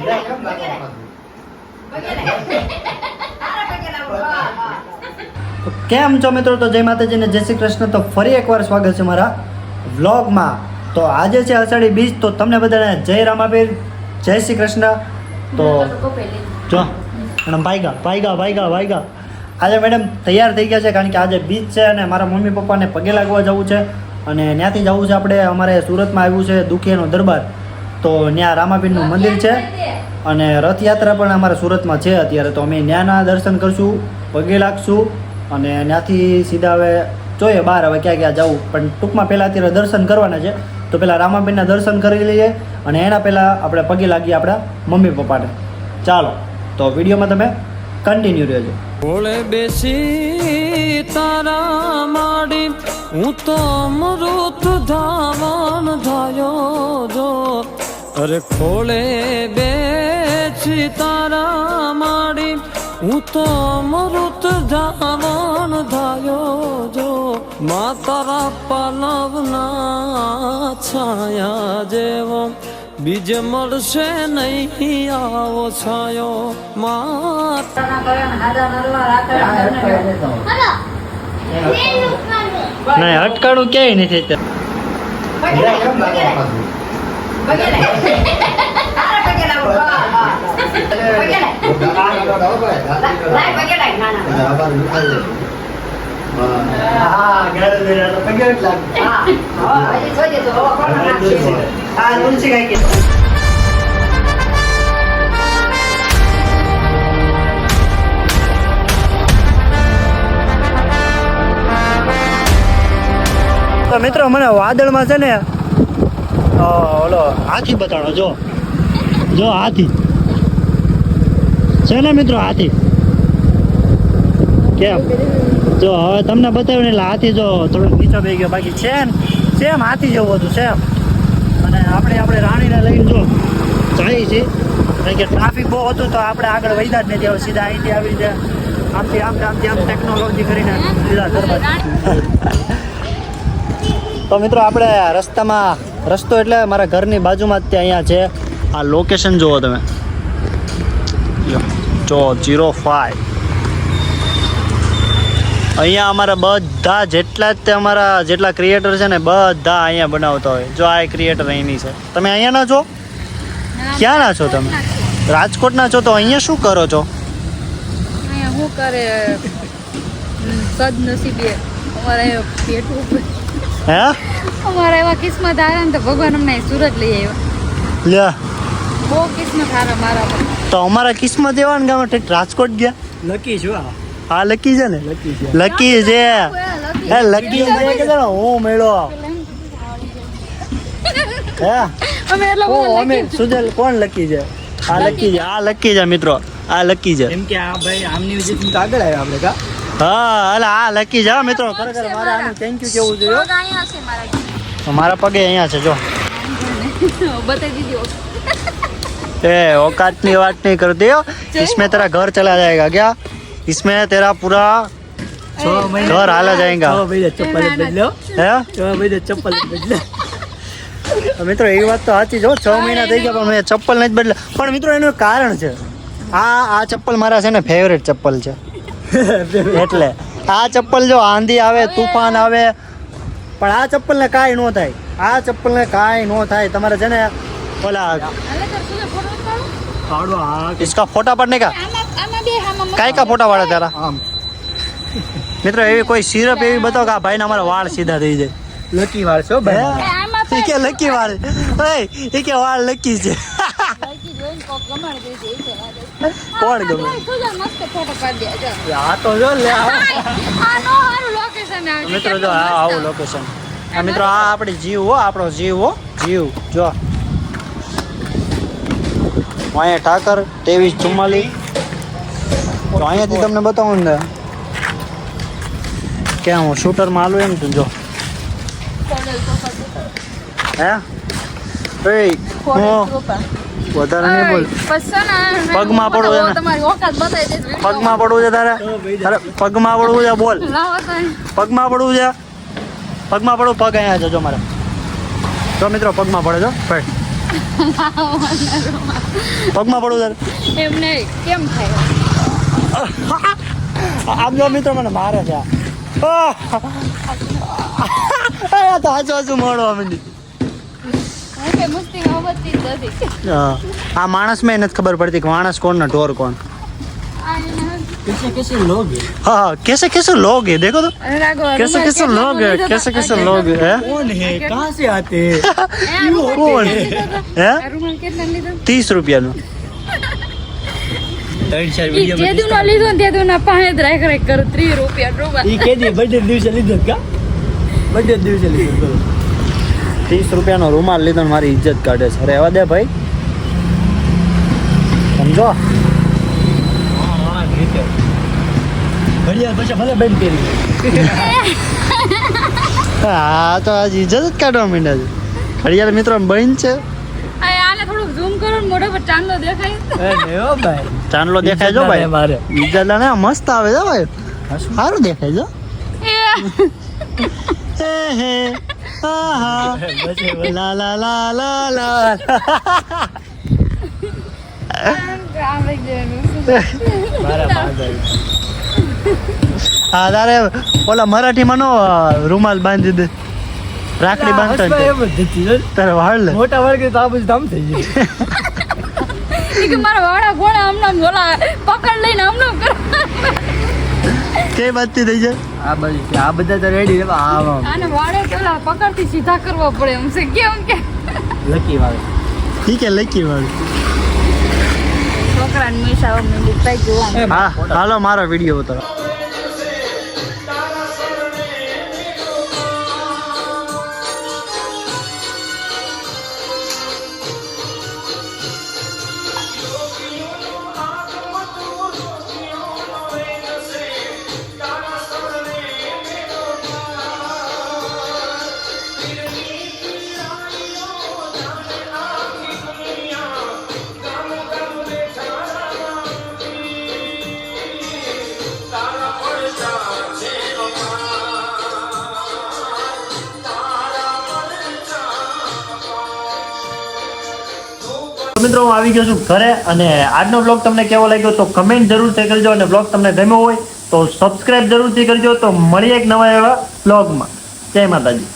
તો કેમ છો મિત્રો? તો જય માતાજીને જય શ્રી કૃષ્ણ. તો ફરી એકવાર સ્વાગત છે મારા વ્લોગમાં. તો આજે છે અષાઢી બીજ. તો તમને બધાને જય રામાબીર જય શ્રી કૃષ્ણ. તો જો મેડમ ભાઈગા ભાઈગા ભાઈગા ભાઈગા. આજે મેડમ તૈયાર થઈ ગયા છે કારણ કે આજે બીચ છે અને મારા મમ્મી પપ્પાને પગે લાગવા જવું છે. અને ત્યાંથી જવું છે આપણે અમારે સુરતમાં આવ્યું છે દુખીનો દરબાર. તો ત્યાં રામાબીરનું મંદિર છે. અને રથયાત્રા પણ અમારા સુરતમાં છે. અત્યારે તો અમે ત્યાંના દર્શન કરશું, પગે લાગશું અને ત્યાંથી સીધા હવે જોઈએ બહાર હવે ક્યાં ક્યાં જવું. પણ ટૂંકમાં પહેલાં અત્યારે દર્શન કરવાના છે. તો પહેલાં રામાબીરના દર્શન કરી લઈએ અને એના પહેલાં આપણે પગે લાગીએ આપણા મમ્મી પપ્પાને. ચાલો, તો વિડીયોમાં તમે કન્ટિન્યુ રહેજો. ભોળે બેસી તારા માડી, હું તો અમૃત ધાવન ધાયો જો. અરે ખોળે બેસી તારા માડી હું તો મૃત જાવણ ધાયો જો. મા તારા પાલવના છાયા જેવો બીજ મળશે નહીં આવો છાયો. મા નહીં અટકાણું ક્યાંય નથી મિત્રો મને વાદળમાં છે ને ઓલો હાથી બતાડો જો. જો હાથી. છે ને મિત્રો હાથી? કેમ? જો હવે તમને બતાવ્યું ને એટલે હાથી જો થોડુંક નીચો થઈ ગયો. બાકી છે ને સેમ હાથી જેવું હતું સેમ. અને આપણે આપણે રાણીને લઈને જો જઈએ છીએ. કારણ કે ટ્રાફિક બહુ હતું તો આપણે આગળ વધ્યા જ નથી. હવે સીધા અહીંથી આવી જાય આમથી આમ આમથી આમ ટેકનોલોજી કરીને લીધા કરવા તો મિત્રો આપણે રસ્તામાં રસ્તો એટલે મારા ઘરની બાજુમાં જ ત્યાં અહીંયા છે. આ લોકેશન જુઓ તમે. જો જીરો ફાઈવ અહીંયા અમારા બધા જેટલા જ તે અમારા જેટલા ક્રિએટર છે ને બધા અહીંયા બનાવતા હોય. જો આ ક્રિએટર અહીંની છે. તમે અહીંયાના છો ક્યાંના છો તમે? રાજકોટના છો તો અહીંયા શું કરો છો? અહીંયા શું કરે? સદનસીબે અમારે પેટ ઉપર હે? અમારા એવા કિસ્મત આવ્યા ને તો ભગવાન અમને સુરત લઈ આવ્યા. લે. બહુ કિસ્મત હારા મારા તો અમારા કિસ્મત એવા ને ગામ રાજકોટ ગયા. લકી છું આ. હા લકી છે ને? લકી છે. લકી છે. હે લકી. છે. કે તને હું મેળો. હે? અમે એટલા બધા અમે સુજલ કોણ લકી છે? આ લકી છે આ લકી છે મિત્રો. આ લકી છે. એમ કે આ ભાઈ આમની વિજય આગળ આવ્યા આપણે કા? હા અલા આ લકી છે હા મિત્રો ખરેખર મારે આનું થેન્ક યુ કેવું જોઈએ પગ અહીંયા છે મારા મારા પગે અહીંયા છે જો બતાવી દીધી ए औकात नहीं बात नहीं करते हो इसमें तेरा घर चला जाएगा क्या इसमें तेरा पूरा છ મહિના ઘર હાલા જાયગા. છ મહિના ચપ્પલ જ બદલ્યો હે છ મહિના ચપ્પલ જ બદલ્યો તો મિત્રો એ વાત તો સાચી જો છ મહિના થઈ ગયા પણ મેં ચપ્પલ નથી બદલે પણ મિત્રો એનું એક કારણ છે આ આ ચપ્પલ મારા છે ને ફેવરેટ ચપ્પલ છે એટલે આ ચપ્પલ જો આંધી આવે તુફાન આવે પણ આ ચપ્પલને કાંઈ ન થાય આ ચપ્પલને કાંઈ ન થાય તમારે છે ને ઓલા હાલે તાર સુલે ફોટો પાડો પાડો આ इसका फोटा पड़ने का આમાં આમાં બે આમાં કાંઈ કા ફોટા પાડે તારા આમ મિત્રો એવી કોઈ સિરપ એવી બતાવો કે આ ભાઈને અમારા વાળ સીધા થઈ જાય લકી વાર છો ભાઈ હે? આમાં તો એ કે લકી વાળ ઓય એ કે વાળ લકી છે કોણ ગમે? આ તો જો લે મિત્રો જો આ આવું લોકેશન આ મિત્રો આ આપણી જીવ હો આપણો જીવ હો જીવ જો. અહીંયા ઠાકર ત્રેવીસ ચુમ્માલી તો અહીંયાથી તમને બતાવું ને. કે હું શૂટરમાં આલું એમ તું જો હે? હું. વધારે નહીં બોલ પગમાં પડવું છે પગમાં પડવું છે તારે? તારે પગમાં પડવું છે? બોલ. પગમાં પડવું છે? પગમાં પડવું? પગ અહીંયા જજો મારે. જો મિત્રો પગમાં પડે છો ભાઈ. પગમાં પડવું તારે? એમને કેમ થાય? આમ જો મિત્રો મને મારે છે આ. તો હાચું હાજુ મળવા માંડી હું કે મસ્તી આવતી જ નથી હા. આ માણસ મેં નથી ખબર પડતી કે માણસ કોણ ને ઢોર કોણ આ એના- कैसे कैसे लोग हैं? हाँ हाँ कैसे कैसे लोग हैं देखो तो રાઘવ, कैसे રૂમાલ कैसे કેટલાનો लोग हैं લીધો कैसे તો? कैसे આ लोग हैं हैं? कौन है कहाँ से आते हैं એ આ રૂમાલ કોણ? કેટલાનો લીધો તો? હે આ રૂમાલ કેટલાનો લીધો? ત્રીસ રૂપિયાનું ત્રણ ચાર ઈ વિડીયો જે દુનો લીધો ને તે દુના પાસે જ રાખ રાખ કરે ત્રીસ રૂપિયા રૂમાલ. ઈ કે દી બર્થડે દિવસે લીધો કા બર્થડે દિવસે લીધો બોલો. ત્રીસ રૂપિયાનો રૂમાલ લીધો મારી ઇજ્જત કાઢે છે. અરે એવા દે ભાઈ. સમજો? હા તો આજ ઇજ્જત જ કાઢવા માંડ્યા છે. ઘડિયાળ મિત્રો બન છે. આ આને થોડુંક ઝૂમ કરો ને મોઢા પર ચાંદલો દેખાય. એ નહીં હો ભાઈ. ચાંદલો દેખાય જો ભાઈ. ઇજ્જત ને મસ્ત આવે છે ભાઈ. સારું દેખાય છે એ હે હે હા હા પછી બોલ. લા લા લા લા લા આમ લઈ જવાનું. મારા માધવ હા તારે ઓલા મરાઠીમાં નો રૂમાલ બાંધી દે રાખડી બાંધતો. તારે વાળ મોટા વર્ગ તો આ બધું ધામ થઈ જાય કે મારા વાળા ઓલા પકડ લઈને કઈ બાજથી થઈ જાય આ બધી આ બધા તો રેડી આમ આ આને વાળે પેલા પકડથી સીધા કરવા પડે. એમ છે કેમ કે? લકી વાળું. ઠીક હે લકી વાળું. છોકરાને મીઠા મેં કઈ જોવા. હા. હાલો મારો વીડિયો ઉતારો. તો મિત્રો, હું આવી ગયો છું ઘરે અને આજનો બ્લોગ તમને કેવો લાગ્યો તો કમેન્ટ જરૂરથી કરજો અને બ્લોગ તમને ગમ્યો હોય તો સબસ્ક્રાઇબ જરૂરથી કરજો. તો મળીએ એક નવા એવા બ્લોગમાં જય માતાજી.